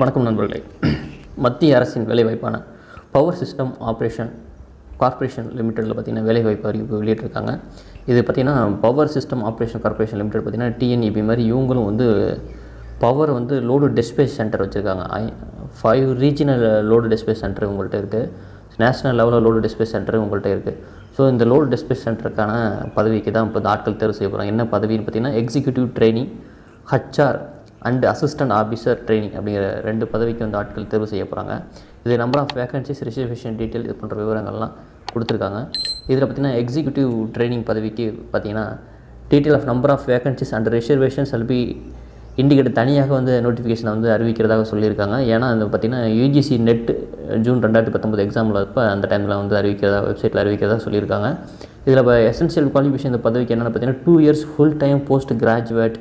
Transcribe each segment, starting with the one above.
வணக்கம் நண்பர்களே. மத்திய அரசின் வேலைவாய்ப்பான பவர் சிஸ்டம் ஆப்ரேஷன் கார்ப்பரேஷன் லிமிட்டெடில் பார்த்தீங்கன்னா வேலைவாய்ப்பு அறிவிப்பு வெளியிட்டிருக்காங்க. இது பார்த்திங்கன்னா power system operation corporation limited பார்த்தீங்கன்னா டிஎன்இபி மாதிரி இவங்களும் வந்து பவர் வந்து லோடு டிஸ்பேச் சென்டர் வச்சுருக்காங்க. Five regional load dispatch centre உங்கள்கிட்ட இருக்குது நேஷனல் லெவலில் லோடு டிஸ்பேஸ் சென்டர் உங்கள்கிட்ட இருக்குது ஸோ இந்த லோடு டிஸ்பேச் சென்டருக்கான பதவிக்கு தான் இப்போ இந்த ஆட்கள் தேர்வு செய்ய போகிறாங்க என்ன பதவின்னு பார்த்தீங்கன்னா executive training HR and assistant officer training அப்படிங்கிற ரெண்டு பதவிக்கு வந்து ஆட்கள் தேர்வு செய்ய போகிறாங்க இது number of vacancies reservation detail இது போன்ற விவரங்கள்லாம் கொடுத்துருக்காங்க. இதில் பார்த்தீங்கன்னா எக்ஸிக்யூட்டிவ் ட்ரைனிங் பதவிக்கு பார்த்தீங்கன்னா detail of number of vacancies and reservation will indicate தனியாக வந்து நோட்டிஃபிகேஷனை வந்து அறிவிக்கிறதாக சொல்லியிருக்காங்க. ஏன்னா அது பார்த்திங்கன்னா யூஜிசி நெட் ஜூன் ரெண்டாயிரத்தி பத்தொம்பது எக்ஸாமில் இப்போ அந்த டைமில் வந்து அறிவிக்கிறதா வெப்சைட்டில் அறிவிக்கிறதா சொல்லியிருக்காங்க. இதில் இப்போ எசென்ஷியல் குவாலிஃபிகேஷன் இந்த பதவிக்கு என்னென்னு பார்த்தீங்கன்னா two years full time post graduate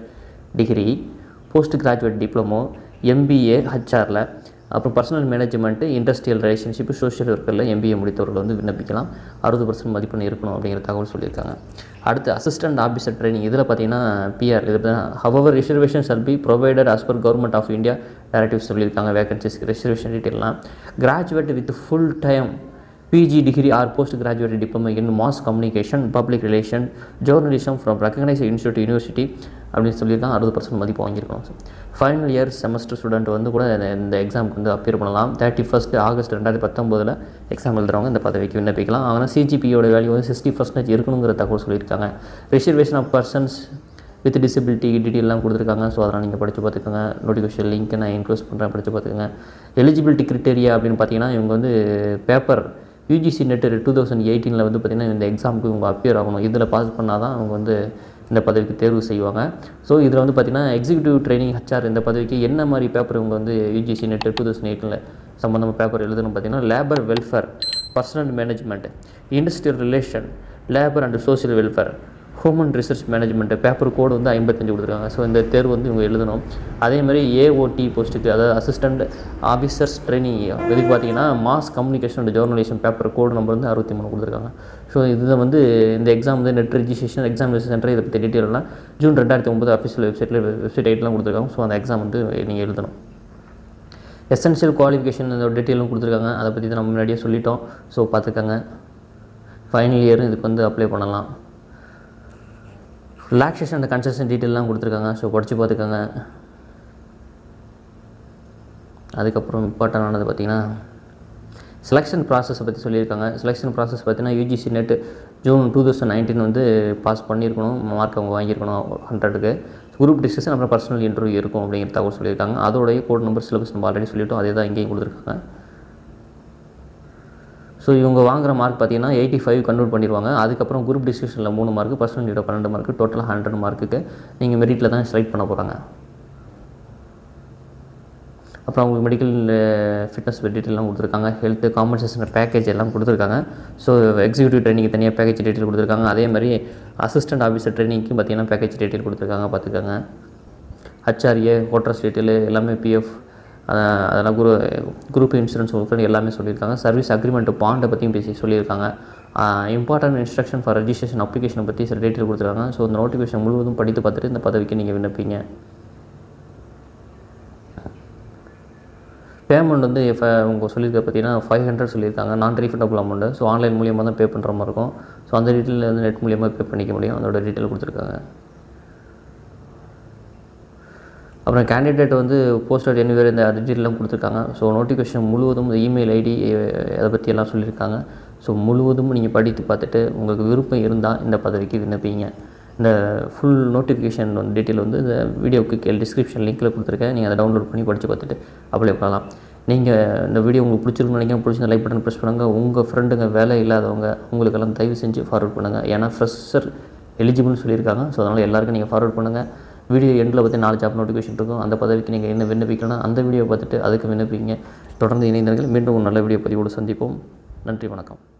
degree post graduate diploma MBA ஹச்ஆரில் அப்புறம் personal management industrial relationship social ஒர்க்கரில் MBA முடித்தவர்கள் வந்து விண்ணப்பிக்கலாம். அறுபது பர்சன்ட் மதிப்பெண் இருக்கணும் அப்படிங்கிற தகவல் சொல்லியிருக்காங்க. அடுத்து அசிஸ்டன்ட் ஆஃபீஸர் ட்ரைனிங் இதில் பார்த்தீங்கன்னா பிஆர் இது hour reservation shall be provided as government of India directive சொல்லியிருக்காங்க. வேகன்சிஸ்க்கு reservation டீட்டெயிலாம் graduate with full time PG degree or post graduate diploma in mass communication public relation journalism from recognise institute university அப்படின்னு சொல்லியிருக்காங்க அறுபது percent மதிப்பு வாங்கியிருக்கணும். Final year semester student வந்து கூட இந்த- எக்ஸாமுக்கு வந்து அப்பியர் பண்ணலாம். தேர்ட்டி ஃபஸ்ட்டு ஆகஸ்ட் ரெண்டாயிரத்தி பத்தொம்போதில் எக்ஸாம் எழுதுறவங்க இந்த பதவிக்கு விண்ணப்பிக்கலாம். ஆனால் சிஜிபியோட வேல்யூ வந்து சிக்ஸ்டி பர்சன்டேஜ் இருக்கணுங்கிற தகவல் சொல்லியிருக்காங்க. Reservation of persons with disability டீட்டெயிலாம் கொடுத்துருக்காங்க. ஸோ அதெல்லாம் நீங்கள் படித்து பார்த்துக்கோங்க. நோட்டிஃபிகேஷன் லிங்க்கை நான் இன்க்ளூஸ் பண்ணுறேன் படித்து பார்த்துக்கோங்க. எலிஜிபிலிட்டி கிரிட்டேரியா அப்படின்னு பார்த்தீங்கன்னா இவங்க வந்து paper UGC NET two thousand எயிட்டீனில் வந்து பார்த்திங்கன்னா இந்த எக்ஸாமுக்கு இவங்க அப்பியர் ஆகணும். இதில் பாஸ் பண்ணால் தான் அவங்க வந்து இந்த பதவிக்கு தேர்வு செய்வாங்க. ஸோ இதில் வந்து பார்த்திங்கன்னா எக்ஸிக்யூட்டிவ் ட்ரைனிங் ஹச்ஆர் இந்த பதவிக்கு என்ன மாதிரி பேப்பர் இவங்க வந்து யூஜிசி நெட் டூ தௌசண்ட் எயிட்டில் சம்மந்தமாக பேப்பர் எழுதணும் பார்த்தீங்கன்னா labour welfare personal management industrial relation labour and social welfare human research management paper code வந்து ஐம்பத்தஞ்சு கொடுத்துருக்காங்க. ஸோ இந்த தேர்வு வந்து இவங்க எழுதணும். அதே மாதிரி ஏஓடி போஸ்ட்டுக்கு அதாவது அசிஸ்டண்ட் ஆஃபீஸர்ஸ் ட்ரைனிங் இதுக்கு பார்த்தீங்கன்னா mass communication and journalism paper code number வந்து அறுபத்தி மூணு கொடுத்துருக்காங்க. ஸோ இது வந்து இந்த எக்ஸாம் வந்து நெட் ரெஜிஸ்ட்ரேஷன் எக்ஸாமினேஷன் சென்டர் இதை பற்றி டீட்டெயிலெலாம் ஜூன் ரெண்டாயிரத்தி ஒம்பது அஃபிஷியல் வெப்சைட்டில் வெப்சைட் ஐட்டெலாம் கொடுத்துருக்காங்க. ஸோ அந்த எக்ஸாம் வந்து நீங்கள் எழுதணும். எசென்ஷியல் குவாலிஃபிகேஷன் அந்த டீட்டெயிலும் கொடுத்துருக்காங்க. அதை பற்றி தான் நம்ம முன்னாடியே சொல்லிட்டோம். ஸோ பார்த்துக்கங்க. ஃபைனல் இயரும் இதுக்கு வந்து அப்ளை பண்ணலாம். ரிலாக்ஸேஷன் அந்த கன்செஷன் டீட்டெயிலாம் கொடுத்துருக்காங்க. ஸோ படித்து பார்த்துக்கோங்க. அதுக்கப்புறம் இம்பார்ட்டண்டானது பார்த்திங்கன்னா செலெக்ஷன் ப்ராசஸை பற்றி சொல்லியிருக்காங்க. செலெக்ஷன் ப்ராசஸ் பார்த்தீங்கன்னா UGC NET June two thousand nineteen வந்து பாஸ் பண்ணியிருக்கணும். மார்க் அவங்க வாங்கியிருக்கணும் ஹண்ட்ரடுக்கு குரூப் டிஸ்கஷன் அப்புறம் பர்சனல் இன்டர்வியூ இருக்கும் அப்படிங்கிற தகவல் சொல்லியிருக்காங்க. அதோடைய கோட் நம்பர் சிலபஸ் நம்ம ஆல்ரெடி சொல்லிவிட்டோம் அதே தான் இங்கேயும் கொடுத்துருக்காங்க. ஸோ இவங்க வாங்குற மார்க் பார்த்தீங்கன்னா எயிட்டி ஃபைவ் கன்வெர்ட் பண்ணிடுவாங்க அதுக்கப்புறம் குரூப் டிஸ்கஷனில் மூணு மார்க் பர்சனல் பன்னெண்டு மார்க் டோட்டலாக ஹண்ட்ரட் மார்க்குக்கு நீங்கள் மெரிட்டில் தான் செலக்ட் பண்ண போகிறாங்க அப்புறம் அவங்களுக்கு மெடிக்கல் ஃபிட்னஸ் டீட்டெயிலாம் கொடுத்துருக்காங்க. ஹெல்த்து காம்பன்சேஷன் பேக்கேஜ் எல்லாம் கொடுத்துருக்காங்க. ஸோ எக்ஸிக்யூட்டிவ் ட்ரைனிங் தனியாக பேக்கேஜ் டீட்டெயில் கொடுத்துருக்காங்க. அதே மாதிரி அசிஸ்டன்ட் ஆஃபீஸர் ட்ரைனிங்க்கு பார்த்தீங்கன்னா பேக்கேஜ் டீட்டெயில் கொடுத்துருக்காங்க பார்த்துக்கோங்க ஹச்ஆர்ஏ ஹோட்டல்ஸ் டீட்டெயில் எல்லாமே பிஎஃப் அதெல்லாம் குரூ குரூப் இன்சூரன்ஸ் உங்களுக்கு எல்லாமே சொல்லியிருக்காங்க. சர்வீஸ் அக்ரிமெண்ட் பாண்டை பற்றியும் பேசி சொல்லியிருக்காங்க. இம்பார்ட்டன்ட் இன்ஸ்ட்ரக்ஷன் ஃபார் ரெஜிஸ்ட்ரேஷன் அப்ளிகேஷனை பற்றி சில டீட்டெயில் கொடுத்துருக்காங்க. ஸோ இந்த நோட்டிஃபிகேஷன் முழுவதும் படித்து பார்த்துட்டு இந்த பதவிக்கு நீங்கள் விண்ணப்பிங்க. பேமெண்ட் வந்து இப்போ உங்கள் சொல்லியிருக்க பார்த்தீங்கன்னா ஃபைவ் ஹண்ட்ரட் சொல்லியிருக்காங்க. நான் ரீஃபண்டபுள் அமௌண்ட்டு ஸோ ஆன்லைன் மூலியமாக தான் பே பண்ணுற மாதிரி இருக்கும். ஸோ அந்த டீட்டெயில் வந்து நெட் மூலியமாக பே பண்ணிக்க முடியும். அதோட டீட்டெயில் கொடுத்துருக்காங்க. அப்புறம் கேண்டிடேட் வந்து போஸ்டட் எனிவேர் இந்த டீட்டெயிலாம் கொடுத்துருக்காங்க. ஸோ நோட்டிஃபிகேஷன் முழுவதும் இந்த இமெயில் ஐடி அதை பற்றியெல்லாம் சொல்லியிருக்காங்க. ஸோ முழுவதும் நீங்கள் படித்து பார்த்துட்டு உங்களுக்கு விருப்பம் இருந்தால் இந்த பதவிக்கு விண்ணப்பிங்க. இந்த ஃபுல் நோட்டிஃபிகேஷன் வந்து டீட்டெயில் வந்து இந்த வீடியோக்கு கீழே டிஸ்கிரிப்ஷன் லிங்க்கில் கொடுத்துருக்கேன். நீங்கள் அதை டவுன்லோட் பண்ணி படித்து பார்த்துட்டு அப்ளை பண்ணலாம். நீங்கள் இந்த வீடியோ உங்களுக்கு பிடிச்சிருக்குன்னு நினைக்கிறேன். பிடிச்சிருந்த லைக் பட்டன் ப்ரெஸ் பண்ணுங்கள் உங்கள் ஃப்ரெண்டுங்க வேலை இல்லாதவங்க உங்களுக்கெல்லாம் தயவு செஞ்சு ஃபார்வர்ட் பண்ணுங்கள் ஏன்னா ஃப்ரெஷர் எலிஜிபிள்னு சொல்லியிருக்காங்க. ஸோ அதனால் எல்லாருக்கும் நீங்கள் ஃபார்வர்ட் பண்ணுங்கள் வீடியோ எண்டில் பற்றி நாலு ஜாப் நோட்டிஃபிகேஷன் இருக்கும். அந்த பதவிக்கு நீங்கள் என்ன விண்ணப்பிக்கலாம் அந்த வீடியோ பார்த்துட்டு அதுக்கு விண்ணப்பிங்க. தொடர்ந்து இணைந்தவர்கள் மீண்டும் ஒரு நல்ல வீடியோ பதிவோடு சந்திப்போம். நன்றி வணக்கம்.